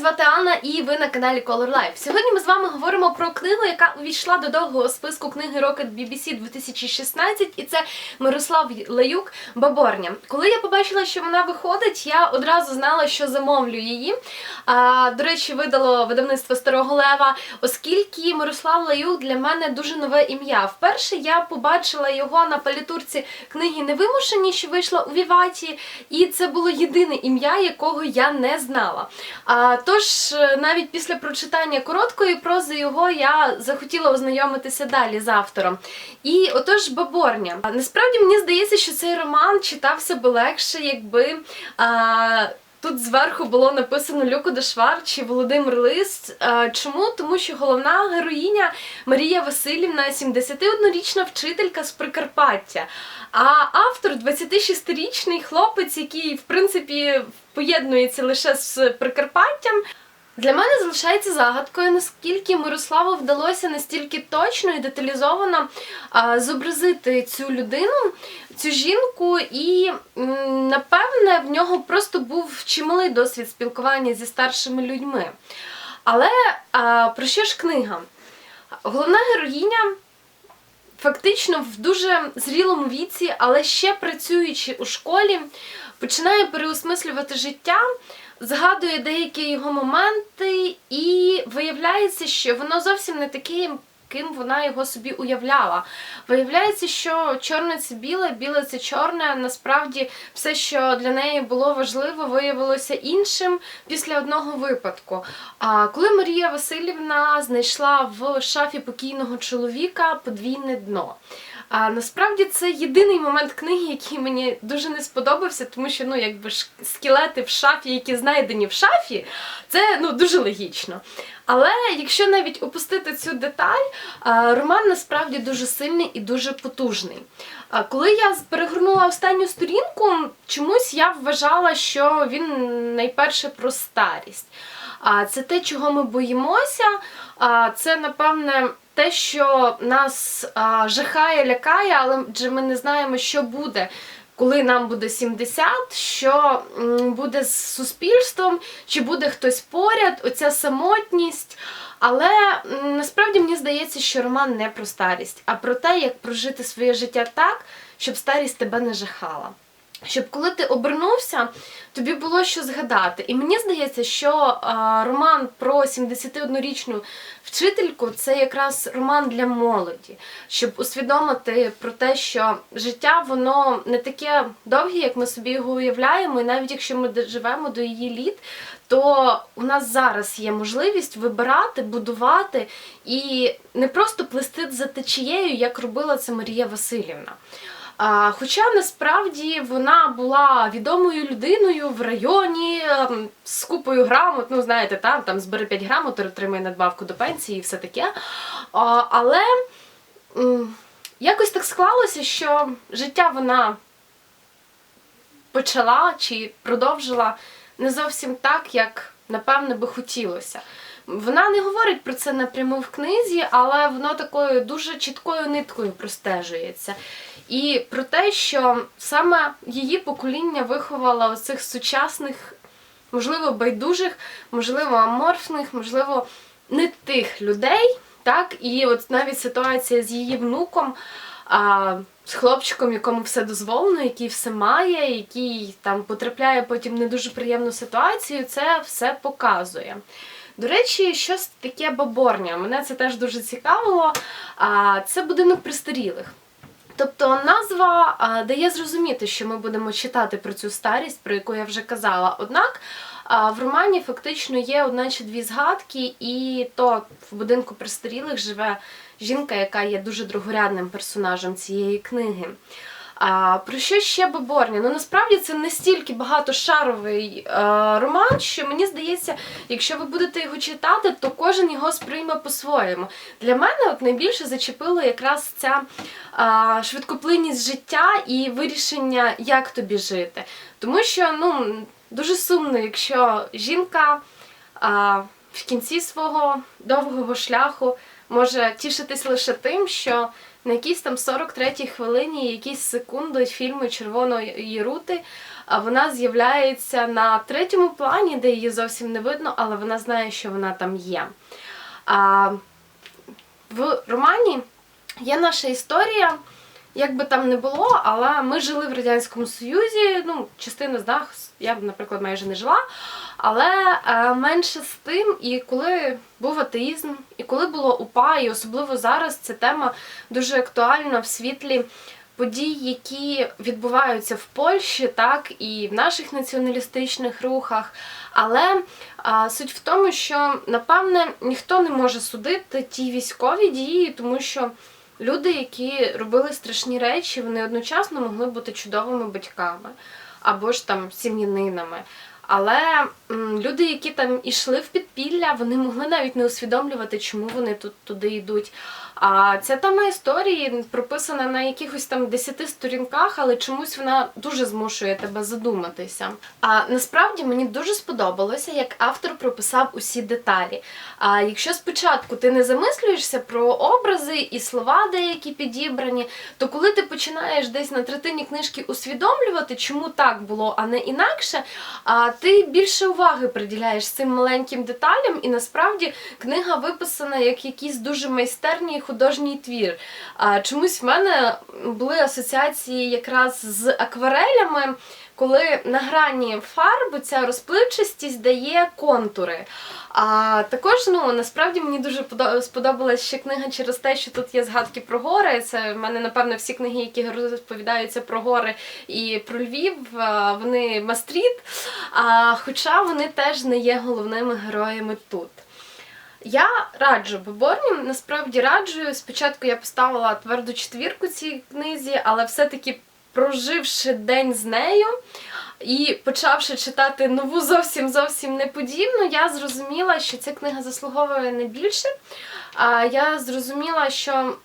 звати Анна і ви на каналі Color Life. Сьогодні ми з вами говоримо про книгу, яка увійшла до довгого списку книги Rocket BBC 2016, і це Мирослав Лаюк Баборня. Коли я побачила, що вона виходить, я одразу знала, що замовлю її. А, До речі, видало видавництво Старого Лева, оскільки Мирослав Лаюк для мене дуже нове ім'я. Вперше я побачила його на палітурці книги Невимушені, що вийшла у Віваті, і це було єдине ім'я, якого я не знала. А, Тож, е, навіть після прочитання короткої прози його я захотіла ознайомитися далі з автором. І отож, Баборня. Насправді мені здається, що цей роман читався би легше, якби. А, Тут зверху було написано Люко Дешвар чи Володимир Лист. Е, Чому? Тому що головна героїня Марія Васильівна 71-річна вчителька з Прикарпаття. А автор 26-річний хлопець, який, в принципі, поєднується лише з Прикарпаттям. Для мене залишається загадкою, наскільки Мирославу вдалося настільки точно і деталізовано а, зобразити цю людину, цю жінку, і напевне в нього просто був чималий досвід спілкування зі старшими людьми. Але а, про що ж книга? Головна героїня фактично в дуже зрілому віці, але ще працюючи у школі, починає переосмислювати життя, згадує деякі його моменти, і виявляється, що воно зовсім не таке, ким вона його собі уявляла. Виявляється, що чорне це біле, біле це чорне. Насправді, все, що для неї було важливо, виявилося іншим після одного випадку. А коли Марія Васильівна знайшла в шафі покійного чоловіка подвійне дно. А насправді це єдиний момент книги, який мені дуже не сподобався, тому що ну якби скелети в шафі, які знайдені в шафі, це ну дуже логічно. Але якщо навіть опустити цю деталь, роман насправді дуже сильний і дуже потужний. Коли я перегорнула останню сторінку, чомусь я вважала, що він найперше про старість. А це те, чого ми боїмося. Це напевне те, що нас жахає, лякає, але ми не знаємо, що буде. Коли нам буде 70, що буде з суспільством, чи буде хтось поряд, оця самотність. Але насправді мені здається, що роман не про старість, а про те, як прожити своє життя так, щоб старість тебе не жахала. Щоб коли ти обернувся, тобі було що згадати. І мені здається, що роман про 71-річну вчительку це якраз роман для молоді, щоб усвідомити про те, що життя воно не таке довге, як ми собі його уявляємо, і навіть якщо ми живемо до її літ, то у нас зараз є можливість вибирати, будувати і не просто плести за течією, як робила це Марія Васильівна. Хоча насправді вона була відомою людиною в районі ем, з купою грамот, ну знаєте, там, там збери 5 грамот, отримує надбавку до пенсії і все таке. Але якось так склалося, що життя вона почала чи продовжила не зовсім так, як напевне би хотілося. Вона не говорить про це напряму в книзі, але воно такою дуже чіткою ниткою простежується. І про те, що саме її покоління виховало оцих сучасних, можливо, байдужих, можливо, аморфних, можливо, не тих людей. Так? І от навіть ситуація з її внуком, а, з хлопчиком, якому все дозволено, який все має, який там потрапляє потім в не дуже приємну ситуацію, це все показує. До речі, щось таке баборня. Мене це теж дуже цікавило. Це будинок престарілих. Тобто назва дає зрозуміти, що ми будемо читати про цю старість, про яку я вже казала. Однак в романі фактично є одна чи дві згадки, і то в будинку престарілих живе жінка, яка є дуже другорядним персонажем цієї книги. А, Про що ще Баборня? Ну насправді це настільки багатошаровий е, роман, що мені здається, якщо ви будете його читати, то кожен його сприйме по-своєму. Для мене от найбільше зачепило якраз ця е, швидкоплинність життя і вирішення, як тобі жити. Тому що ну, дуже сумно, якщо жінка е, в кінці свого довгого шляху може тішитись лише тим, що на якійсь там 43-й хвилині, якісь секунди фільму Червоної рути а вона з'являється на третьому плані, де її зовсім не видно, але вона знає, що вона там є. А, в романі є наша історія. Як би там не було, але ми жили в Радянському Союзі. Ну, частина з нас, я, наприклад, майже не жила. Але е, менше з тим, і коли був атеїзм, і коли було УПА, і особливо зараз ця тема дуже актуальна в світлі подій, які відбуваються в Польщі, так і в наших націоналістичних рухах. Але а, суть в тому, що напевне ніхто не може судити ті військові дії, тому що люди, які робили страшні речі, вони одночасно могли бути чудовими батьками або ж там сім'янинами. Але люди, які там ішли в підпілля, вони могли навіть не усвідомлювати, чому вони тут туди йдуть. А ця тема історії прописана на якихось там десяти сторінках, але чомусь вона дуже змушує тебе задуматися. А насправді мені дуже сподобалося, як автор прописав усі деталі. А якщо спочатку ти не замислюєшся про образи і слова деякі підібрані, то коли ти починаєш десь на третині книжки усвідомлювати, чому так було, а не інакше, а ти більше уваги приділяєш цим маленьким деталям, і насправді книга виписана як якийсь дуже майстерний художній твір. А чомусь в мене були асоціації якраз з акварелями. Коли на грані фарби ця розпливчастість дає контури. А також ну насправді мені дуже сподобалась ще книга через те, що тут є згадки про гори. Це в мене, напевно, всі книги, які розповідаються про гори і про Львів, вони мастріт. А, хоча вони теж не є головними героями тут. Я раджу Боборні, насправді раджу. Спочатку я поставила тверду четвірку цій книзі, але все-таки проживши день з нею і почавши читати нову зовсім зовсім неподібну, я зрозуміла, що ця книга заслуговує не більше. А я зрозуміла, що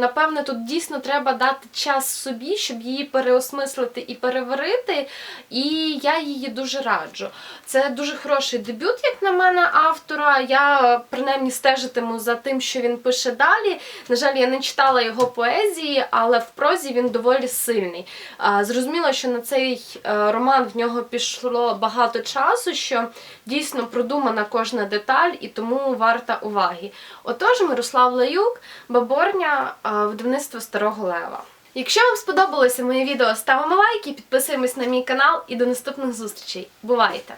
напевне тут дійсно треба дати час собі, щоб її переосмислити і переварити. І я її дуже раджу. Це дуже хороший дебют, як на мене, автора. Я принаймні стежитиму за тим, що він пише далі. На жаль, я не читала його поезії, але в прозі він доволі сильний. А, Зрозуміло, що на цей е, в нього пішло багато часу, що дійсно продумана кожна деталь і тому варта уваги. Отож, Мирослав Лаюк, Баборня, е, видавництво Старого Лева. Якщо вам сподобалося моє відео, ставимо лайки, підписуємось на мій канал і до наступних зустрічей. Бувайте!